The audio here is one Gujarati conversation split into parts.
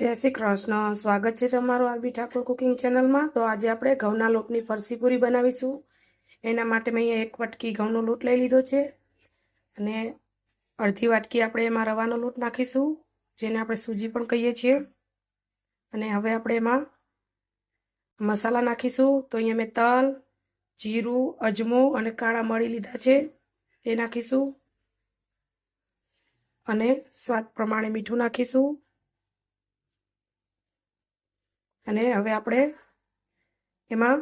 જય શ્રી કૃષ્ણ. સ્વાગત છે તમારું આરબી ઠાકોર કુકિંગ ચેનલમાં. તો આજે આપણે ઘઉંના લોટની ફરસી પૂરી બનાવીશું. એના માટે મેં અહીંયા એક વાટકી ઘઉંનો લોટ લઈ લીધો છે. અને અડધી વાટકી આપણે એમાં રવાનો લોટ નાખીશું, જેને આપણે સૂજી પણ કહીએ છીએ. અને હવે આપણે એમાં મસાલા નાખીશું. તો અહીંયા મેં તલ, જીરું, અજમો અને કાળા મળી લીધા છે. એ નાખીશું. અને સ્વાદ પ્રમાણે મીઠું નાખીશું. અને હવે આપણે એમાં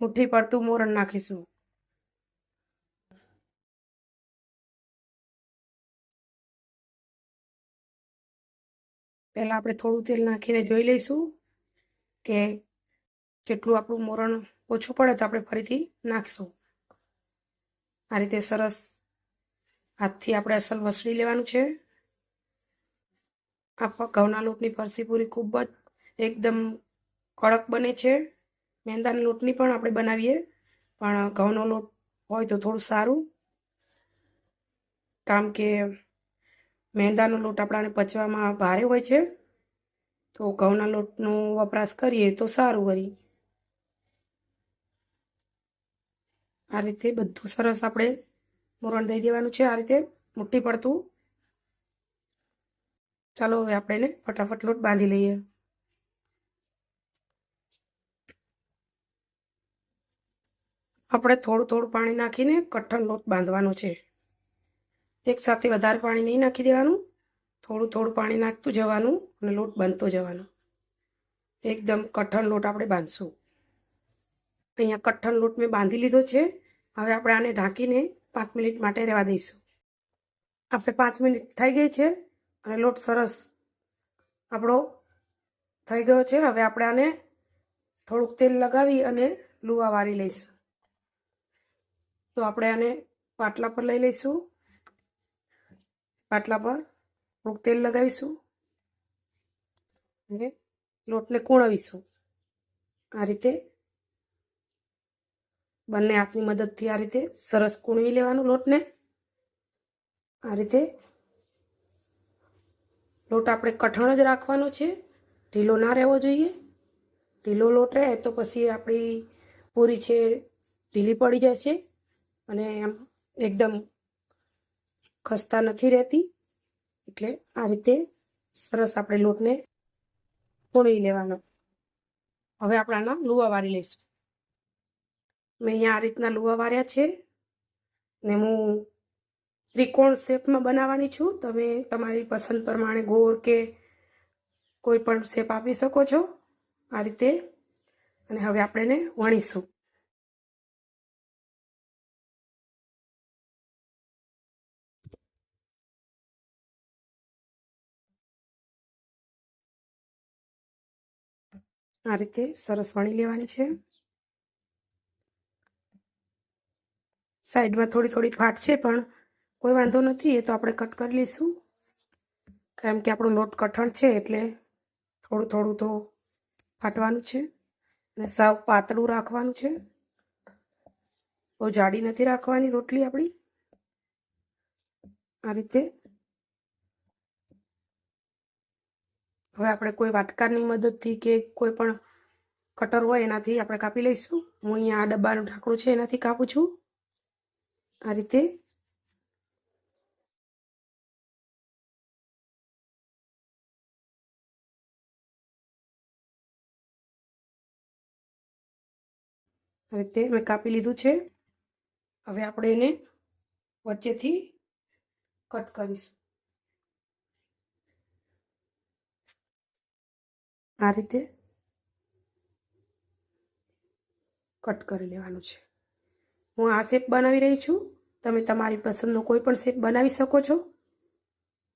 મુઠ્ઠી પડતું મોરણ નાખીશું. પહેલાં આપણે થોડું તેલ નાખીને જોઈ લઈશું કે જેટલું આપણું મોરણ ઓછું પડે તો આપણે ફરીથી નાખીશું. આ રીતે સરસ હાથથી આપણે અસલ વસળી લેવાનું છે. આ ઘઉંના લોટની ફરસી પૂરી ખૂબ જ એકદમ કડક બને છે. મેંદાના લોટની પણ આપણે બનાવીએ, પણ ઘઉંનો લોટ હોય તો થોડું સારું. કારણ કે મેંદાનો લોટ આપણાને પચવામાં ભારે હોય છે, તો ઘઉંના લોટનો વપરાશ કરીએ તો સારું વળી. આ રીતે બધું સરસ આપણે મોરણ દઈ દેવાનું છે આ રીતે મુઠ્ઠી પડતું. ચાલો હવે આપણે એને ફટાફટ લોટ બાંધી લઈએ. આપણે થોડું થોડું પાણી નાખીને કઠણ લોટ બાંધવાનો છે. એકસાથે વધારે પાણી નહીં નાખી દેવાનું. થોડું થોડું પાણી નાખતું જવાનું અને લોટ બાંધતો જવાનો. એકદમ કઠણ લોટ આપણે બાંધશું. અહીંયા કઠણ લોટ મેં બાંધી લીધો છે. હવે આપણે આને ઢાંકીને પાંચ મિનિટ માટે રહેવા દઈશું. આપણે પાંચ મિનિટ થઈ ગઈ છે અને લોટ સરસ આપણો થઈ ગયો છે. હવે આપણે આને થોડુંક તેલ લગાવી અને લુવા વાળી લઈશું. તો આપણે આને પાટલા પર લઈ લઈશું. પાટલા પર થોડુંક તેલ લગાવીશું. અને લોટને કૂણવીશું. આ રીતે બંને હાથની મદદથી આ રીતે સરસ કૂણવી લેવાનું લોટને. આ રીતે લોટ આપણે કઠણ જ રાખવાનો છે. ઢીલો ના રહેવો જોઈએ. ઢીલો લોટ રહે તો પછી આપણી પૂરી છે, ઢીલી પડી જશે. અને એમ એકદમ ખસ્તા નથી રહેતી, એટલે આ રીતે સરસ આપણે લોટને તોડી લેવાનો. હવે આપણે આના લુવા વારી લઈશું. મેં અહીંયા આ રીતના લુવા વાર્યા છે ને હું ત્રિકોણ શેપમાં બનાવવાની છું. તમે તમારી પસંદ પ્રમાણે ગોળ કે કોઈ પણ શેપ આપી શકો છો આ રીતે. અને હવે આપણે એને વણીશું. આ રીતે સરસ વણી લેવાની છે. સાઈડમાં થોડી થોડી ફાટ છે, પણ કોઈ વાંધો નથી, એ તો આપણે કટ કરી લઈશું. કારણ કે આપણો લોટ કઠણ છે, એટલે થોડું થોડું તો ફાટવાનું છે. અને સાવ પાતળું રાખવાનું છે. બહુ જાડી નથી રાખવાની રોટલી આપણી. આ રીતે હવે આપણે કોઈ વાટકારની મદદથી કે કોઈ પણ કટર હોય એનાથી આપણે કાપી લઈશું. હું અહીંયા આ ડબ્બાનું ઢાંકણું છે એનાથી કાપું છું. આ રીતે. આ રીતે મેં કાપી લીધું છે. હવે આપણે એને વચ્ચેથી કટ કરીશું. આ રીતે કટ કરી લેવાનું છે. હું આ શેપ બનાવી રહી છું. તમે તમારી પસંદનો કોઈ પણ શેપ બનાવી શકો છો.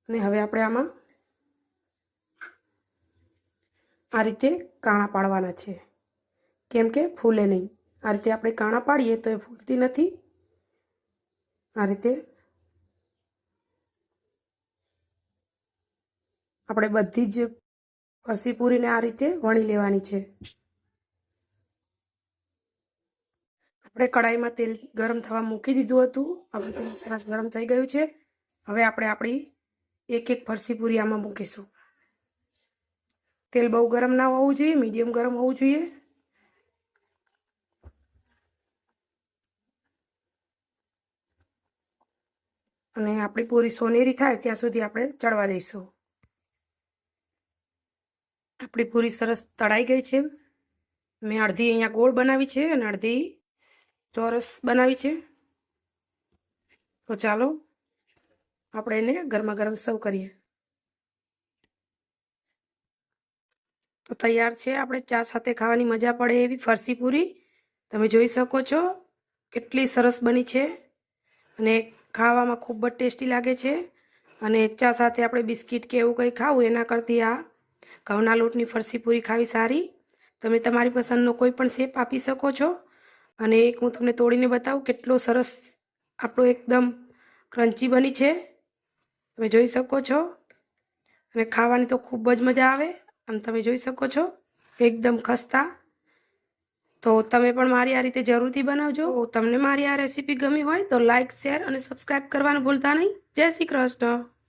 અને હવે આપણે આમાં આ રીતે કાણા પાડવાના છે. કેમ કે ફૂલે નહીં. આ રીતે આપણે કાણા પાડીએ તો એ ફૂલતી નથી. આ રીતે આપણે બધી જ ફરસી પૂરીને આ રીતે વણી લેવાની છે. આપણે કડાઈમાં તેલ ગરમ થવા મૂકી દીધું હતું. હવે તેલ સરસ ગરમ થઈ ગયું છે. હવે આપણે આપણી એક એક ફરસી પૂરી આમાં મૂકીશું. તેલ બહુ ગરમ ના હોવું જોઈએ, મીડિયમ ગરમ હોવું જોઈએ. અને આપણી પૂરી સોનેરી થાય ત્યાં સુધી આપણે ચડવા દઈશું. આપણી પૂરી સરસ તળાઈ ગઈ છે. મેં અડધી અહીંયા ગોળ બનાવી છે અને અડધી ચોરસ બનાવી છે. તો ચાલો આપણે એને ગરમા ગરમ સર્વ કરીએ. તો તૈયાર છે આપણે ચા સાથે ખાવાની મજા પડે એવી ફરસી પૂરી. તમે જોઈ શકો છો કેટલી સરસ બની છે અને ખાવામાં ખૂબ જ ટેસ્ટી લાગે છે. અને ચા સાથે આપણે બિસ્કિટ કે એવું કંઈ ખાવું એના કરતી આ ઘઉંના લોટની ફરસી પૂરી ખાવી સારી. તમે તમારી પસંદનો કોઈ પણ શેપ આપી શકો છો. અને એક હું તમને તોડીને બતાવું, કેટલો સરસ આપણો એકદમ ક્રન્ચી બની છે. તમે જોઈ શકો છો. અને ખાવાની તો ખૂબ જ મજા આવે. આમ તમે જોઈ શકો છો. એકદમ ખસ્તા. તો તમે પણ મારી આ રીતે જરૂરથી બનાવજો. તમને મારી આ રેસીપી ગમી હોય તો લાઇક શેર અને સબસ્ક્રાઈબ કરવાનું ભૂલતા નહીં. જય શ્રી કૃષ્ણ.